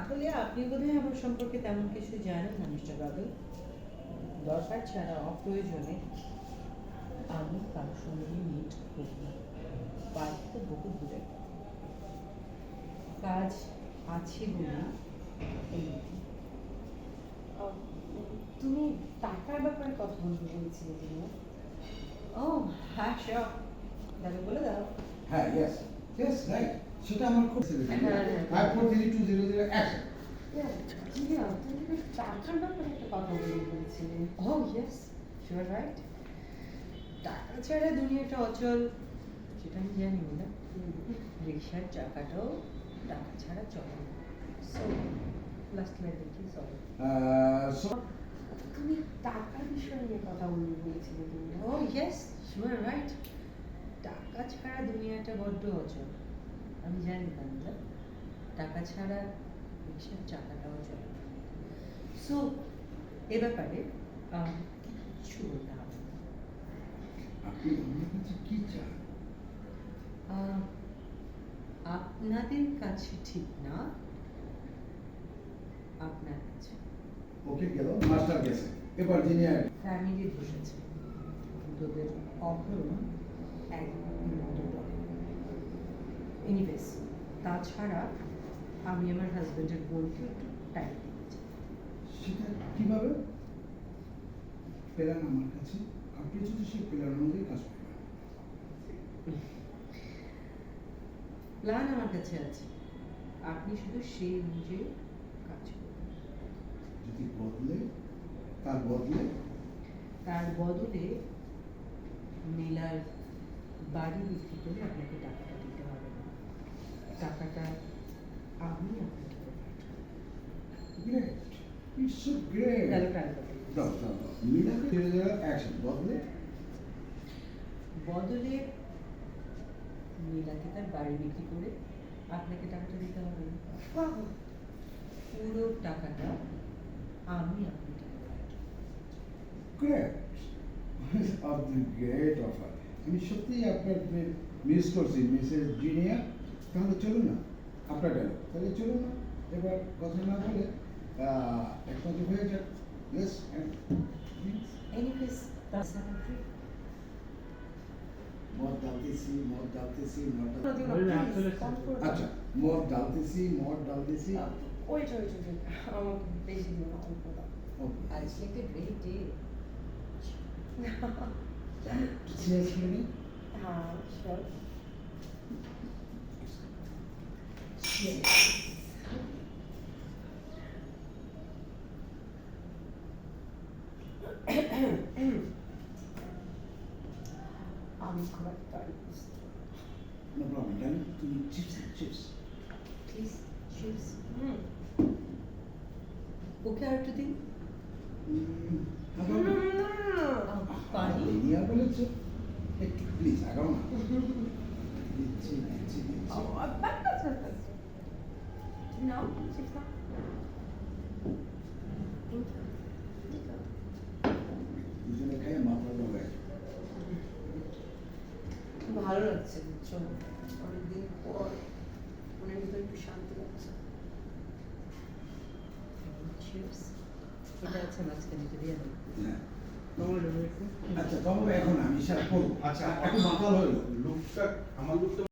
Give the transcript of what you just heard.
তাহলে আপনি বোধহয় আমার সম্পর্কে তেমন কিছু জানেন না মিস্টার বাদল। দরকার ছাড়া অপ্রয়োজনে আমি কারোর সঙ্গে মিট করি না। বাড়ি তো বহু দূরে। কাজ আছে বলে। তুমি টাকার ব্যাপারে কথা বলতে বলেছিলে তুমি ও হ্যাঁ শিওর দাদা বলে দাও। হ্যাঁ ইয়েস ইয়েস রাইট সেটা আমার খুব হ্যাঁ, হ্যাঁ। Five four three two zero zero action টাকা ছাড়া দুনিয়াটা অচল সেটা আমি জানি না রিক্সার চাকাটাও টাকা ছাড়া চলে না। সো লাস্ট চলো তুমি টাকার বিষয় নিয়ে কথা বলতে বলেছিলে তুমি ও ইয়েস শিওর রাইট টাকা ছাড়া দুনিয়াটা বড্ড অচল। আমি জানি বাংলা টাকা ছাড়া রিক্সার চাকাটাও চলে সো এ ব্যাপারে আহ, কিচ্ছু বলতে হবে। আপনি আমার কাছে কি চান? আহ, আপনাদের কাছে ঠিক না আপনার কাছে। ওকে গেল মাস্টার গেছে। এবার যিনি ফ্যামিলি বসেছে। তোদের অপহরণ এক এনিওয়েজ তাছাড়া আমি আমার হাজবেন্ডের বোনকে একটু টাইম দিতে চাই। সেটা কীভাবে? প্ল্যান আমার কাছে। আপনি যদি সেই প্ল্যান অনুযায়ী কাজ করেন। প্ল্যান আমার কাছে আছে। আপনি শুধু সেই অনুযায়ী কাজ করুন। যদি বদলে তার বদলে? তার বদলে নীলার বাড়ি বিক্রি করে আপনাকে টাকাটা টাকাটা আমি আপনাকে। গ্রেট ইটস সো গ্রেট দাও দাও মিলাকে অ্যাকশন বদলে? বদলে নীলাকে তার বাড়ি বিক্রি করে আপনাকে টাকাটা দিতে হবে। পুরো টাকাটা আমি আপনাকে। Great of the great offer আমি সত্যিই আপনার মিস করছি মিসেস জিনিয়া তাহলে চলুন না আপনার গেল তাহলে চলুন না এবার কথা না বলে আহ, এক হয়ে যাক। ইয়েস. মদ ডালতেছি মদ ডালতেছি ওই. আচ্ছা মদ ডালতেছি মদ ডালতেছি আমাকে বেশি অল্প দাও। আজকে একটা গ্রেট ডে নিই হ্যাঁ শিওর আমি খুব একটা। নো প্রবলেম ডার্লিং তুমি chips chips please chips hmm okay আর একটু দিন পানি নিয়ে বলেছে একটু প্লিজ আগাও না দিচ্ছি দিচ্ছি দুজনে খাই মাথা ধরে ভালো লাগছে বুঝছ? অনেকদিন পর মনের ভিতরে একটু শান্তি লাগছে। চিপস এটা আছে মাঝখানে যদি হ্যাঁ। আচ্ছা তবে এখন আমি হিসাব করব। আচ্ছা একটু মাথা লুকটা আমার লুকটা